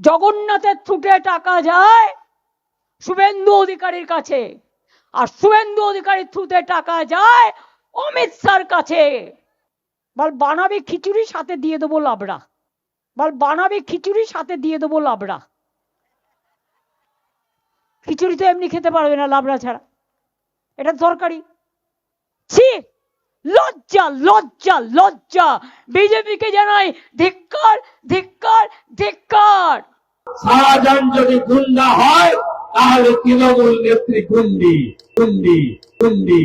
জগন্নাথের থ্রুটে টাকা যায় শুভেন্দু অধিকারীর কাছে। আর শুভেন্দু অধিকারীর থ্রুতে টাকা যায় অমিত শাহর কাছে। বল, বানাবি খিচুড়ি, সাথে দিয়ে দেবো লাবড়া। বল, বানাবি খিচুড়ি, সাথে দিয়ে দেবো লাবড়া। খিচুড়ি তো এমনি খেতে পারবে না লাবড়া ছাড়া। এটা দরকারি ছি! লজ্জা লজ্জা লজ্জা। বিজেপিকে জানাই ধিক্কার ধিক্কার ধিক্কার। শাহজাহান যদি গুন্ডা হয় তাহলে তৃণমূল নেত্রী গুন্ডি গুন্ডি গুন্ডি।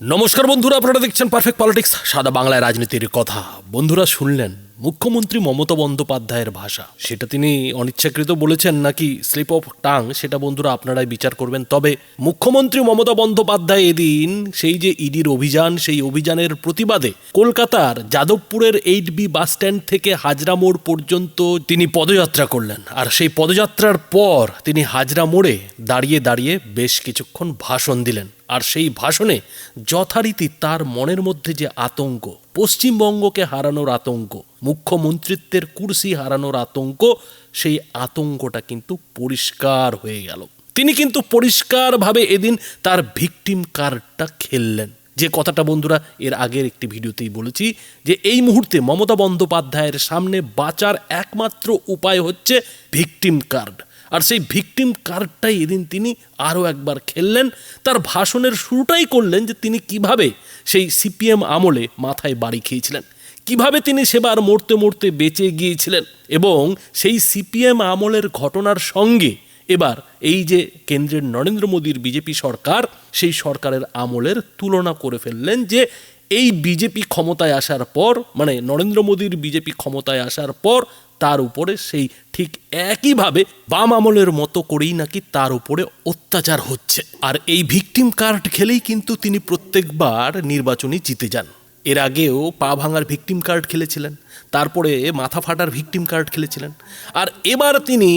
নমস্কার বন্ধুরা আপনারা দেখছেন পারফেক্ট পলিটিক্স সাদা বাংলায় রাজনীতির কথা। বন্ধুরা শুনলেন? মুখ্যমন্ত্রী মমতা বন্দ্যোপাধ্যায়ের ভাষা। সেটা তিনি অনিচ্ছাকৃত বলেছেন নাকি স্লিপ অফ টাং সেটা বন্ধুরা আপনারাই বিচার করবেন। তবে মুখ্যমন্ত্রী মমতা বন্দ্যোপাধ্যায় এদিন সেই যে ইডির অভিযান, সেই অভিযানের প্রতিবাদে কলকাতার যাদবপুরের এইট বি বাস স্ট্যান্ড থেকে হাজরা মোড় পর্যন্ত তিনি পদযাত্রা করলেন। আর সেই পদযাত্রার পর তিনি হাজরা মোড়ে দাঁড়িয়ে দাঁড়িয়ে বেশ কিছুক্ষণ ভাষণ দিলেন। আর সেই ভাষণে যথারীতি তার মনের মধ্যে যে আতঙ্ক পশ্চিমবঙ্গকে হারানোর আতঙ্ক, মুখ্যমন্ত্রিত্বের কুর্সি হারানোর আতঙ্ক, সেই আতঙ্কটা কিন্তু পরিষ্কার হয়ে গেল। তিনি কিন্তু পরিষ্কারভাবে এদিন তার ভিকটিম কার্ডটা খেললেন। যে কথাটা বন্ধুরা, এর আগের একটি ভিডিওতেই বলেছি যে এই মুহূর্তে মমতা বন্দ্যোপাধ্যায়ের সামনে বাঁচার একমাত্র উপায় হচ্ছে ভিকটিম কার্ড। আর সেই ভিকটিম কার্ডটাই এদিন তিনি আরও একবার খেললেন। তার ভাষণের শুরুটাই করলেন যে তিনি কীভাবে সেই সিপিএম আমলে মাথায় বাড়ি খেয়েছিলেন। কীভাবে তিনি সেবার মরতে মরতে বেঁচে গিয়েছিলেন এবং সেই সিপিএম আমলের ঘটনার সঙ্গে এবার এই যে কেন্দ্রের নরেন্দ্র মোদীর বিজেপি সরকার, সেই সরকারের আমলের তুলনা করে ফেললেন যে এই বিজেপি ক্ষমতায় আসার পর মানে নরেন্দ্র মোদীর বিজেপি ক্ষমতায় আসার পর তার উপরে সেই ঠিক একইভাবে বাম আমলের মতো করেই নাকি তার উপরে অত্যাচার হচ্ছে। আর এই ভিকটিম কার্ড খেলেই কিন্তু তিনি প্রত্যেকবার নির্বাচনে জিতে যান। এর আগেও পা ভাঙার ভিকটিম কার্ড খেলেছিলেন, তারপরে মাথা ফাটার ভিকটিম কার্ড খেলেছিলেন, আর এবার তিনি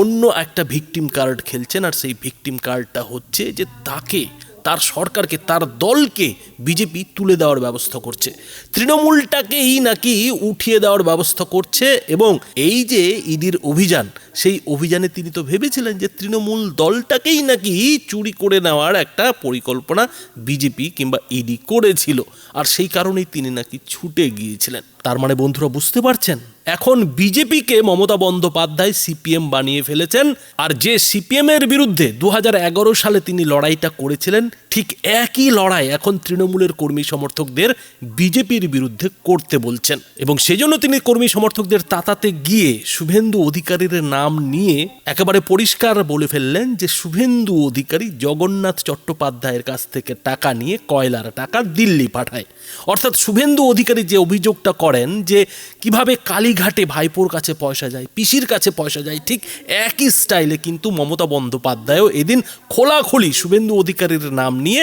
অন্য একটা ভিকটিম কার্ড খেলছেন, আর সেই ভিকটিম কার্ডটা হচ্ছে যে তাকে তার সরকারকে, তার দলকে বিজেপি তুলে দেওয়ার ব্যবস্থা করছে। তৃণমূলটাকেই নাকি উঠিয়ে দেওয়ার ব্যবস্থা করছে এবং এই যে ইডির অভিযান সেই অভিযানে তিনি তো ভেবেছিলেন যে তৃণমূল দলটাকেই নাকি চুরি করে নেওয়ার একটা পরিকল্পনা বিজেপি কিংবা ইডি করেছিল। আর সেই কারণেই তিনি নাকি ছুটে গিয়েছিলেন। তার মানে বন্ধুরা, বুঝতে পারছেন? এখন বিজেপিকে মমতা বন্দ্যোপাধ্যায় সিপিএম বানিয়ে ফেলেছেন। আর যে সিপিএম এর বিরুদ্ধে দু হাজার এগারো সালে তিনি লড়াইটা করেছিলেন ঠিক একই লড়াই এখন তৃণমূলের কর্মী সমর্থকদের বিজেপির বিরুদ্ধে করতে বলছেন। এবং সেজন্য তিনি কর্মী সমর্থকদের তাতাতে গিয়ে শুভেন্দু অধিকারীর নাম নিয়ে একেবারে পরিষ্কার বলে ফেললেন যে শুভেন্দু অধিকারী জগন্নাথ চট্টোপাধ্যায়ের কাছ থেকে টাকা নিয়ে কয়লার টাকা দিল্লি পাঠায়। অর্থাৎ শুভেন্দু অধিকারী যে অভিযোগটা করেন যে কীভাবে কালীঘাটে ভাইপোর কাছে পয়সা যায়, পিসির কাছে পয়সা যায়, ঠিক একই স্টাইলে কিন্তু মমতা বন্দ্যোপাধ্যায়ও এদিন খোলাখুলি শুভেন্দু অধিকারীর নাম নিয়ে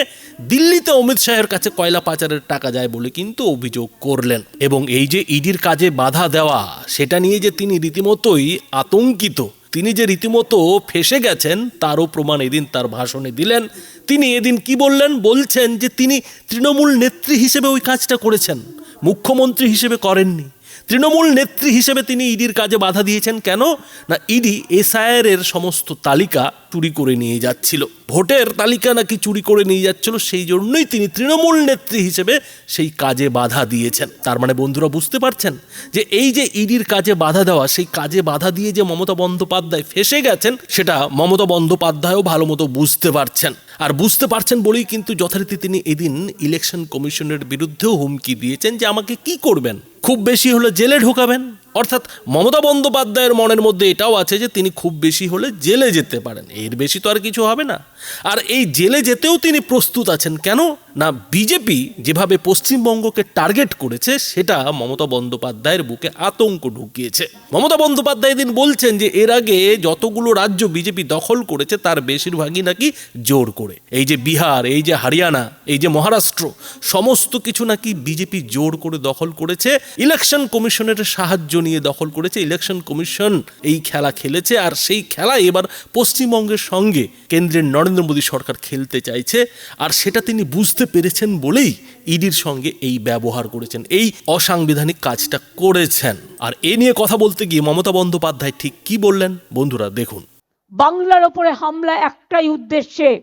দিল্লিতে অমিত শাহের কাছে কয়লা পাচারের টাকা যায় বলে কিন্তু অভিযোগ করলেন। এবং এই যে ইডির কাজে বাধা দেওয়া, সেটা নিয়ে যে তিনি রীতিমতোই আতঙ্কিত, তিনি যে রীতিমতো ফেসে গেছেন, তারও প্রমাণ এদিন তার ভাষণে দিলেন। তিনি এদিন কি বললেন? বলছেন যে তিনি তৃণমূল নেত্রী হিসেবে ওই কাজটা করেছেন, মুখ্যমন্ত্রী হিসেবে করেননি। তৃণমূল নেত্রী হিসেবে তিনি ইডির কাজে বাধা দিয়েছেন। কেন? না, ইডি এসআইআর এর সমস্ত তালিকা চুরি করে নিয়ে যাচ্ছিল। ভোটের তালিকা নাকি চুরি করে নিয়ে যাচ্ছিল, সেই জন্যই তিনি তৃণমূল নেত্রী হিসেবে সেই কাজে বাধা দিয়েছেন। তার মানে বন্ধুরা বুঝতে পারছেন যে এই যে ইডির কাজে বাধা দেওয়া, সেই কাজে বাধা দিয়ে যে মমতা বন্দ্যোপাধ্যায় ফেসে গেছেন, সেটা মমতা বন্দ্যোপাধ্যায়ও ভালো মতো বুঝতে পারছেন। আর বুঝতে পারছেন বলেই কিন্তু যথারীতি তিনি এদিন ইলেকশন কমিশনের বিরুদ্ধেও হুমকি দিয়েছেন যে আমাকে কি করবেন? খুব বেশি হলে জেলে ঢোকাবেন। অর্থাৎ মমতা বন্দ্যোপাধ্যায়ের মনের মধ্যে এটাও আছে যে, তিনি খুব বেশি হলে জেলে যেতে পারেন। এর বেশি তো আর কিছু হবে না। আর এই জেলে যেতেও তিনি প্রস্তুত আছেন। কেন? না, বিজেপি যেভাবে পশ্চিমবঙ্গকে টার্গেট করেছে, সেটা মমতা বন্দ্যোপাধ্যায়ের বুকে আতঙ্ক ঢুকিয়েছে। মমতা বন্দ্যোপাধ্যায় দিন বলছেন যে, এর আগে যতগুলো রাজ্য বিজেপি দখল করেছে, তার বেশিরভাগই নাকি জোর করে। এই যে বিহার, এই যে হরিয়ানা, এই যে মহারাষ্ট্র, সমস্ত কিছু নাকি বিজেপি জোর করে দখল করেছে। ইলেকশন কমিশনের সাহায্য নিয়ে দখল করেছে। ইলেকশন কমিশন এই খেলা খেলেছে, আর সেই খেলা এবার পশ্চিমবঙ্গের সঙ্গে কেন্দ্রের নরেন্দ্র মোদী সরকার খেলতে চাইছে, আর সেটা তিনি বুঝতে পেরেছেন বলেই ইডির সঙ্গে এই ব্যবহার করেছেন, এই অসাংবিধানিক কাজটা করেছেন। আর এ নিয়ে কথা বলতে গিয়ে মমতা বন্দ্যোপাধ্যায় ঠিক কি বললেন? বন্ধুরা, দেখুন। বাংলার ওপরে হামলা একটাই উদ্দেশ্যে।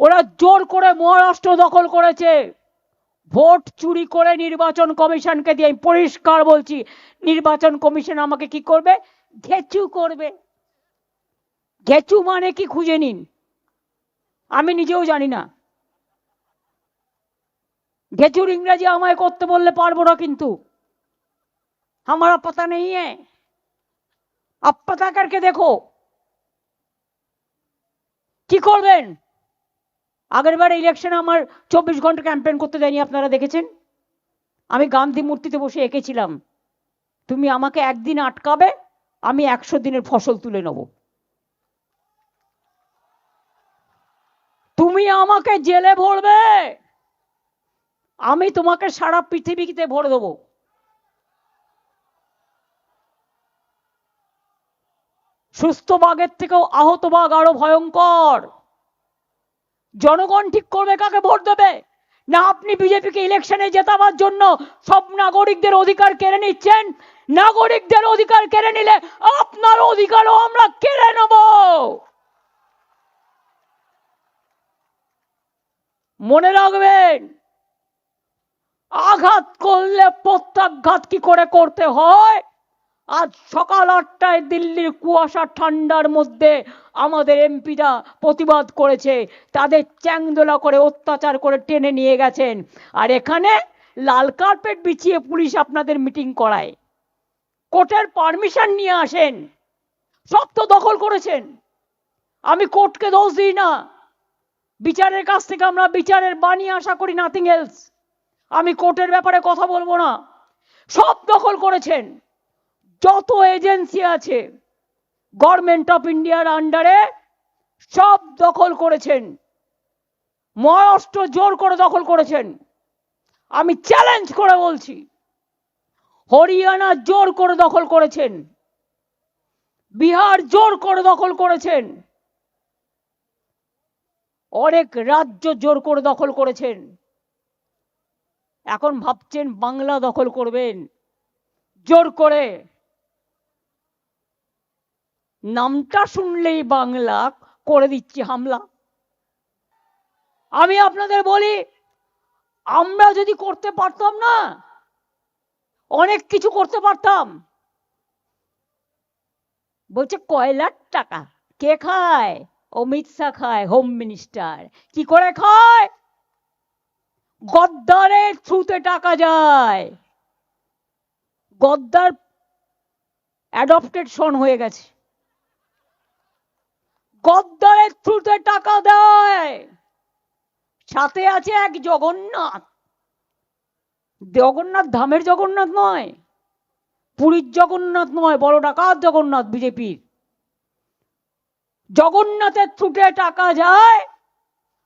ওরা জোর করে মহারাষ্ট্র দখল করেছে। ভোট চুরি করে নির্বাচন কমিশনকে দিয়ে পরিষ্কার বলছি, নির্বাচন কমিশন আমাকে কি করবে? ঘেচু করবে। ঘেচু মানে কি খুঁজে নিন। আমি নিজেও জানি না। ঘেচুর ইংরেজি আমায় করতে বললে পারবো না কিন্তু हमारा पता नहीं है अब पता करके देखो কি করবেন আগের বার ইলেকশনে আমার চব্বিশ ঘন্টা ক্যাম্পেইন করতে দেয়নি আপনারা দেখেছেন আমি গান্ধী মূর্তিতে বসে এঁকেছিলাম তুমি আমাকে একদিন আটকাবে আমি একশো দিনের ফসল তুলে নেব তুমি আমাকে জেলে ভরবে আমি তোমাকে সারা পৃথিবীতে ভরে দেবো। সুস্থ বাঘের থেকেও আহত বাঘ আরও ভয়ঙ্কর। জনগণ ঠিক করবে, কাকে ভোট দেবে? না আপনি বিজেপিকে ইলেকশনে জেতাবার জন্য সব নাগরিকদের অধিকার কেড়ে নিচ্ছেন? নাগরিকদের অধিকার কেড়ে নিলে আপনার অধিকারও আমরা কেড়ে নেব। মনে রাখবেন আঘাত করলে প্রত্যাঘাত কি করে করতে হয়? আজ সকাল আটটায় দিল্লির কুয়াশা ঠান্ডার মধ্যে আমাদের এমপিরা প্রতিবাদ করেছে। তাদের চ্যাংদোলা করে অত্যাচার করে টেনে নিয়ে গেছেন। আর এখানে লাল কার্পেট বিছিয়ে পুলিশ আপনাদের মিটিং করায়। কোর্টের পারমিশন নিয়ে আসেন। সব তো দখল করেছেন। আমি কোর্টকে দোষ দিই না। বিচারের কাছ থেকে আমরা বিচারের বাণী আশা করি নাথিং এলস আমি কোর্টের ব্যাপারে কথা বলব না। সব দখল করেছেন। যত এজেন্সি আছে গভর্নমেন্ট অফ ইন্ডিয়ার আন্ডারে সব দখল করেছেন। মহারাষ্ট্র জোর করে দখল করেছেন। আমি চ্যালেঞ্জ করে বলছি, হরিয়ানা জোর করে দখল করেছেন। বিহার জোর করে দখল করেছেন। অনেক রাজ্য জোর করে দখল করেছেন। এখন ভাবছেন বাংলা দখল করবেন। জোর করে। নামটা শুনলেই বাংলা করে দিচ্ছে হামলা। আমি আপনাদের বলি, আমরা যদি করতে পারতাম না, অনেক কিছু করতে পারতাম। বলছে কয়লার টাকা? কে খায়? অমিত শাহ খায় হোম মিনিস্টার কি করে খায়? গদ্দারের থ্রুতে টাকা যায়। গদ্দার অ্যাডপ্টেড সন হয়ে গেছে। গদ্দারের থ্রুতে টাকা দেয়। সাথে আছে এক জগন্নাথ। জগন্নাথ ধামের জগন্নাথ নয়, পুরীর জগন্নাথ নয়, বড় ডাকাত জগন্নাথ বিজেপির। জগন্নাথের থ্রুতে টাকা যায়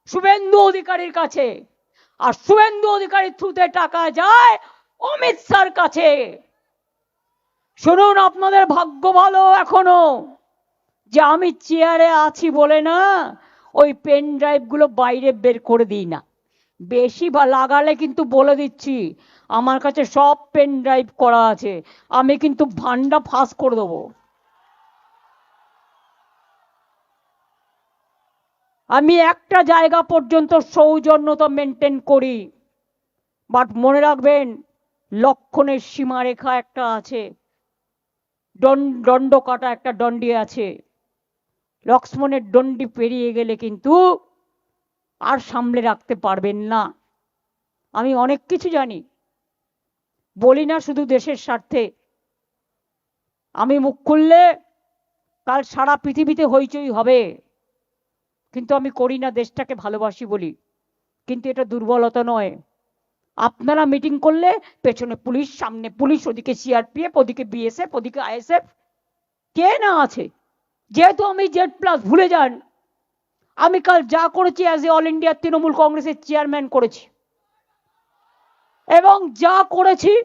শুভেন্দু অধিকারীর কাছে। আর শুভেন্দু অধিকারীর থ্রুতে টাকা যায় অমিত শাহর কাছে। শুনুন, আপনাদের ভাগ্য ভালো এখনও। যে আমি চেয়ারে আছি বলে না, ওই পেন ড্রাইভগুলো বাইরে বের করে দিই না। বেশি বা লাগালে কিন্তু বলে দিচ্ছি, আমার কাছে সব পেন ড্রাইভ করা আছে, আমি কিন্তু ভান্ডা ফাঁস করে দেবো। আমি একটা জায়গা পর্যন্ত সৌজন্যতা মেনটেন করি। বাট মনে রাখবেন, লক্ষণের সীমারেখা একটা আছে। দণ্ড কাটা একটা দণ্ডি আছে। লক্ষ্মণের দণ্ডি পেরিয়ে গেলে কিন্তু আর সামলে রাখতে পারবেন না। আমি অনেক কিছু জানি। বলি না শুধু দেশের স্বার্থে। আমি মুখ খুললে কাল সারা পৃথিবীতে হইচই হবে। কিন্তু আমি করি না, দেশটাকে ভালোবাসি বলি। কিন্তু এটা দুর্বলতা নয়। আপনারা মিটিং করলে পেছনে পুলিশ, সামনে পুলিশ, ওদিকে সিআরপিএফ, ওদিকে বিএসএফ, ওদিকে আইএসএফ, কে না আছে? যেহেতু আমি জেড প্লাস, ভুলে যান। আমি কাল যা করেছি as a all India Trinamool কংগ্রেসের চেয়ারম্যান করেছি। এবং যা করেছি,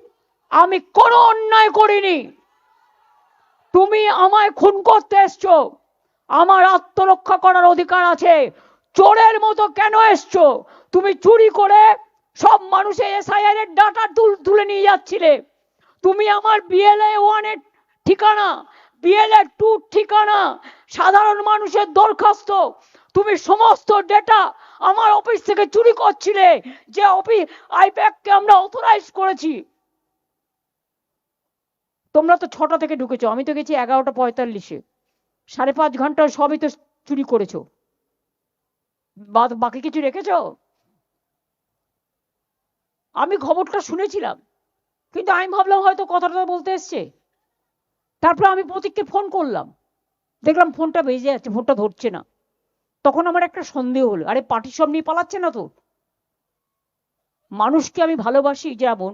আমি কোনো অন্যায় করিনি। তুমি আমায় খুন করতে এসছো। আমার আত্মরক্ষা করার অধিকার আছে। চোরের মতো কেন এসছো? তুমি চুরি করে সব মানুষের এসআইআর ডাটা তুলে নিয়ে যাচ্ছিলে। তুমি আমার বিএলএ ওয়ানের ঠিকানা বিএলএ টু ঠিকানা, সাধারণ মানুষের দরখাস্ত, তুমি সমস্ত ডেটা আমার অফিস থেকে চুরি করছিলে, যে অফিস আইপ্যাককে আমরা অথরাইজ করেছি। তোমরা তো ছটা থেকে ঢুকেছো, আমি তো গেছি এগারোটা পঁয়তাল্লিশে। সাড়ে পাঁচ ঘণ্টা সবই তো চুরি করেছ। বাকি কিছু রেখেছ? আমি খবরটা শুনেছিলাম, কিন্তু আমি ভাবলাম হয়তো কথাটা বলতে এসছে। তারপর আমি প্রতীককে ফোন করলাম। দেখলাম ফোনটা বেজে যাচ্ছে, ফোনটা ধরছে না। তখন আমার একটা সন্দেহ হলো, আরে পার্টির সব নিয়ে পালাচ্ছে না তো? মানুষকে আমি ভালোবাসি যেমন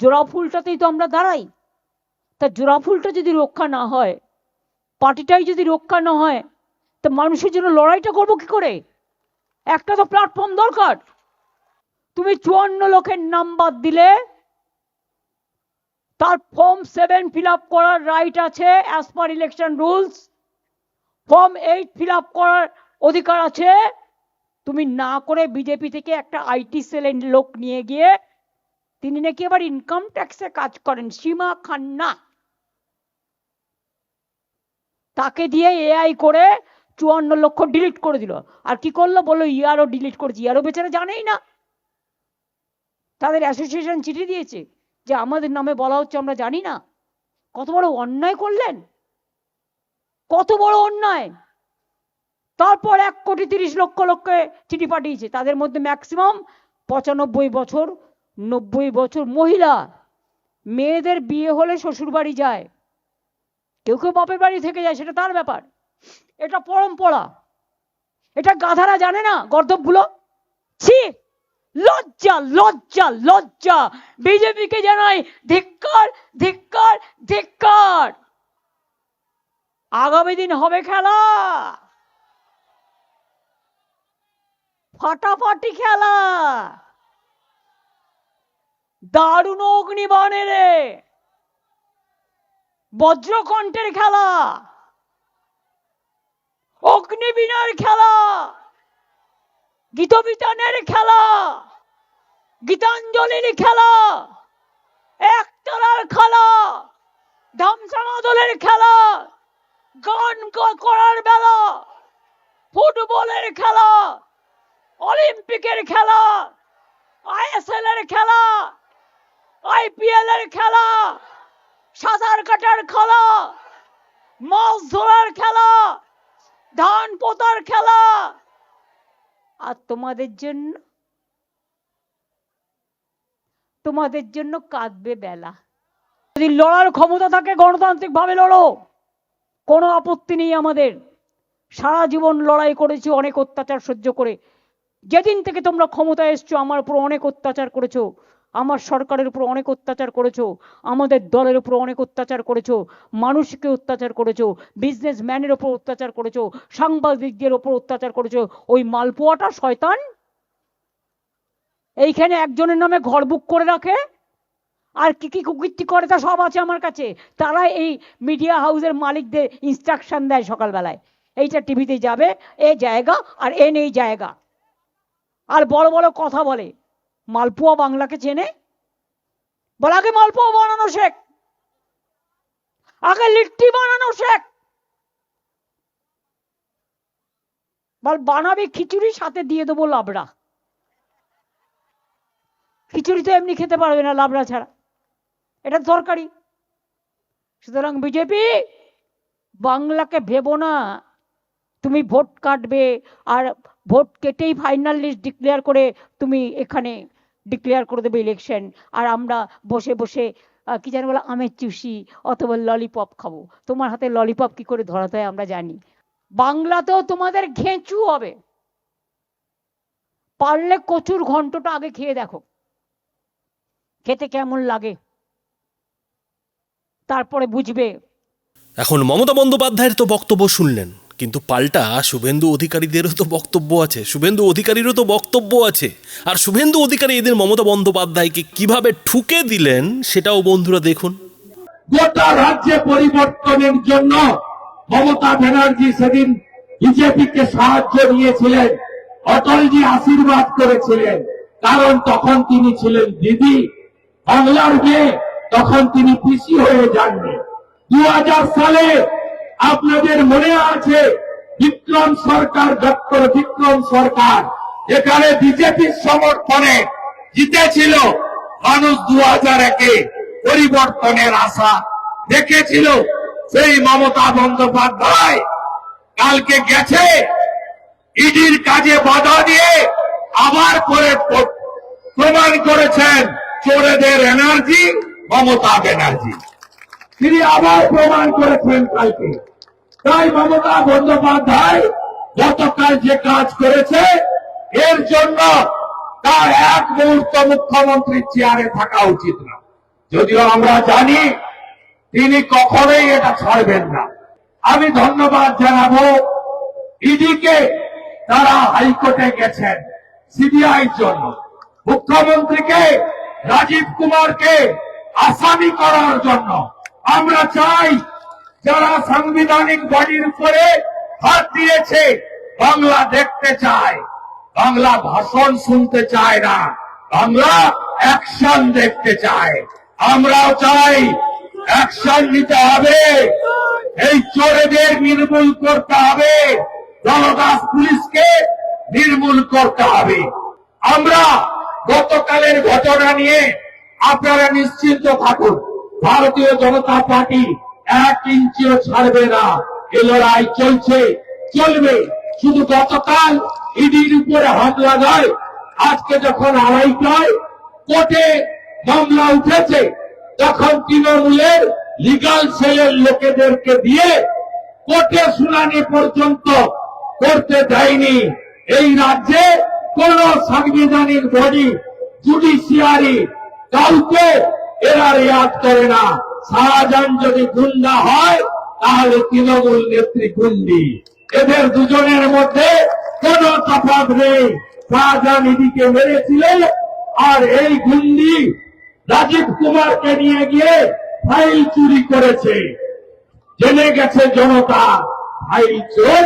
জোড়া ফুলটাতেই তো আমরা দাঁড়াই। তা জোড়া ফুলটা যদি রক্ষা না হয় পার্টিটাই যদি রক্ষা না হয়, তা মানুষের জন্য লড়াইটা করব কি করে? একটা তো প্ল্যাটফর্ম দরকার। তুমি চুয়ান্ন লোকের নাম বাদ দিলে, তার ফর্ম সেভেন ফিল করার রাইট আছে as per election rules form eight fill করার অধিকার আছে। তুমি না করে বিজেপি থেকে একটা আইটি সেলের লোক নিয়ে গিয়ে তিনি নাকি আবার ইনকাম ট্যাক্সে কাজ করেন। সীমা খান্না। তাকে দিয়ে এআই করে চুয়ান্ন লক্ষ ডিলিট করে দিল। আর কি করল? বলল, ইয়ারও ডিলিট করেছি। ইয়ারও বেচারা জানেই না। তাদের অ্যাসোসিয়েশন চিঠি দিয়েছে যে, আমাদের নামে বলা হচ্ছে আমরা জানি না। কত বড় অন্যায় করলেন? কত বড় অন্যায়? তারপর এক কোটি তিরিশ লক্ষ লোককে চিঠি পাঠিয়েছে। তাদের মধ্যে ম্যাক্সিমাম পঁচানব্বই বছর, নব্বই বছর মহিলা। মেয়েদের বিয়ে হলে শ্বশুর বাড়ি যায়। কেউ কেউ বাপের বাড়ি থেকে যায়, সেটা তার ব্যাপার। এটা পরম্পরা। এটা গাধারা জানে না গর্দবগুলো ছি! লজ্জা লজ্জা লজ্জা। বিজেপিকে জানাই ধিক্কার ধিক্কার ধিক্কার। আগামী দিন হবে খেলা। ফাটাফাটি খেলা। দারুণ অগ্নিবাণে রে। বজ্রকণ্ঠের খেলা, অগ্নিবীণার খেলা, গীতবিতানের খেলা, গীতাঞ্জলির খেলা, একতলার খেলা ধামসামা দলের খেলা, গান করার বেলা, ফুটবলের খেলা, অলিম্পিকের খেলা আইএসএল এর খেলা আইপিএল এর খেলা সাঁতার কাটার খেলা, মাছ ধরার খেলা, ধান পোতার খেলা। আর তোমাদের জন্য তোমাদের জন্য কাঁদবে বেলা। যদি লড়ার ক্ষমতা থাকে গণতান্ত্রিক ভাবে লড়ো। কোনো আপত্তি নেই আমাদের। সারা জীবন লড়াই করেছি, অনেক অত্যাচার সহ্য করে। যেদিন থেকে তোমরা ক্ষমতায় এসছো, আমার উপর অনেক অত্যাচার করেছ। আমার সরকারের উপর অনেক অত্যাচার করেছ, আমাদের দলের উপর অনেক অত্যাচার করেছ, মানুষকে অত্যাচার করেছ বিজনেসম্যানের উপর অত্যাচার করেছ, সাংবাদিকদের উপর অত্যাচার করেছ, ওই মালপোয়াটা শয়তান? এইখানে একজনের নামে ঘর বুক করে রাখে? আর কি কি কুকীর্তি করে তা সব আছে আমার কাছে। তারা এই মিডিয়া হাউসের মালিকদের ইনস্ট্রাকশন দেয় সকালবেলায়। এইটা টিভিতে যাবে, এ জায়গা আর এ নেই জায়গা। আর বড় বড় কথা বলে মালপোয়া বাংলাকে চেনে? বলে, আগে মালপোয়া বানানো শেখ। আগে লিট্টি বানানো শেখ। বল, বানাবি, খিচুড়ি সাথে দিয়ে দেবো লাবড়া। খিচুড়ি তো এমনি খেতে পারবে না লাবড়া ছাড়া। এটা দরকারি সুতরাং বিজেপি, বাংলাকে ভেবো না। তুমি ভোট কাটবে আর ভোট কেটেই ফাইনাল লিস্ট ডিক্লেয়ার করে তুমি এখানে ডিক্লেয়ার করে দেবে ইলেকশন আর আমরা বসে বসে কি জানি বলে, আমের চুষি অথবা ললিপপ খাব। তোমার হাতে ললিপপ কি করে ধরাতে হয় আমরা জানি। বাংলাতেও তোমাদের ঘেঁচু হবে। পারলে কচুর ঘন্টটা আগে খেয়ে দেখো। খেতে কেমন লাগে। তারপরে বুঝবে। এখন মমতা বন্দ্যোপাধ্যায়ের তো বক্তব্য শুনলেন। কিন্তু পাল্টা, শুভেন্দু অধিকারীদেরও তো বক্তব্য আছে, শুভেন্দু অধিকারীরও তো বক্তব্য আছে। আর শুভেন্দু অধিকারী এদের মমতা বন্দ্যোপাধ্যায়কে কীভাবে ঠুকে দিলেন, সেটাও বন্ধুরা দেখুন। গোটা রাজ্যে পরিবর্তনের জন্য মমতা ব্যানার্জি সেদিন বিজেপিকে সাহায্য নিয়েছিলেন, অটলজি আশীর্বাদ করেছিলেন। কারণ তখন তিনি ছিলেন দিদি, বাংলার মেয়ে, তখন তিনি পিসি হয়ে যাননি। দু সালে আপনাদের মনে আছে বিক্রম সরকার, ডক্টর বিক্রম সরকার? এখানে বিজেপির সমর্থনে জিতেছিল মানুষ দু হাজার একে পরিবর্তনের আশা দেখেছিল। সেই মমতা বন্দ্যোপাধ্যায় কালকে গেছে, ইডির কাজে বাধা দিয়ে আবার করে প্রমাণ করেছেন চোরেদের এনার্জি মমতা ব্যানার্জি। তিনি আবার প্রমাণ করেছেন কালকে। তাই মমতা বন্দ্যোপাধ্যায় গতকাল যে কাজ করেছে, এর জন্য তার এক মুহূর্ত মুখ্যমন্ত্রীর চেয়ারে থাকা উচিত না। যদিও আমরা জানি তিনি কখনোই এটা ছাড়বেন না। আমি ধন্যবাদ জানাব ইডিকে, তারা হাইকোর্টে গেছেন সিবিআই জন্য। মুখ্যমন্ত্রীকে, রাজীব কুমারকে আসামি করার জন্য। আমরা চাই যারা সাংবিধানিক বডির উপরে হাত দিয়েছে, বাংলা দেখতে চায়। বাংলা ভাষণ শুনতে চায় না। বাংলা অ্যাকশন দেখতে চায়। আমরাও চাই অ্যাকশন নিতে হবে। এই চোরেদের নির্মূল করতে হবে। জনদাস পুলিশকে নির্মূল করতে হবে। আমরা গতকালের ঘটনা নিয়ে আপনারা নিশ্চিন্ত থাকুন। ভারতীয় জনতা পার্টি এক ইঞ্চিও ছাড়বে না। এ লড়াই চলছে, চলবে। শুধু গতকাল ইডির উপরে হামলা নয়, আজকে যখন আড়াইটায় কোর্টে মামলা উঠেছে, তখন তৃণমূলের লিগাল সেলের লোকেদেরকে দিয়ে কোর্টে শুনানি পর্যন্ত করতে দেয়নি। এই রাজ্যে কোন সাংবিধানিক বডি জুডিশিয়ারি কাউকে এরা রেয়াত করে না। শাহজাহান যদি গুন্ডা হয়, তাহলে তৃণমূল নেত্রী গুন্ডি। এদের দুজনের মধ্যে কোন তফাৎ নেই? শাহজাহান ইদিকে মেরেছিলেন, আর এই গুন্ডি রাজীব কুমারকে নিয়ে গিয়ে ফাইল চুরি করেছে। জেনে গেছে জনতা, ফাইল চোর।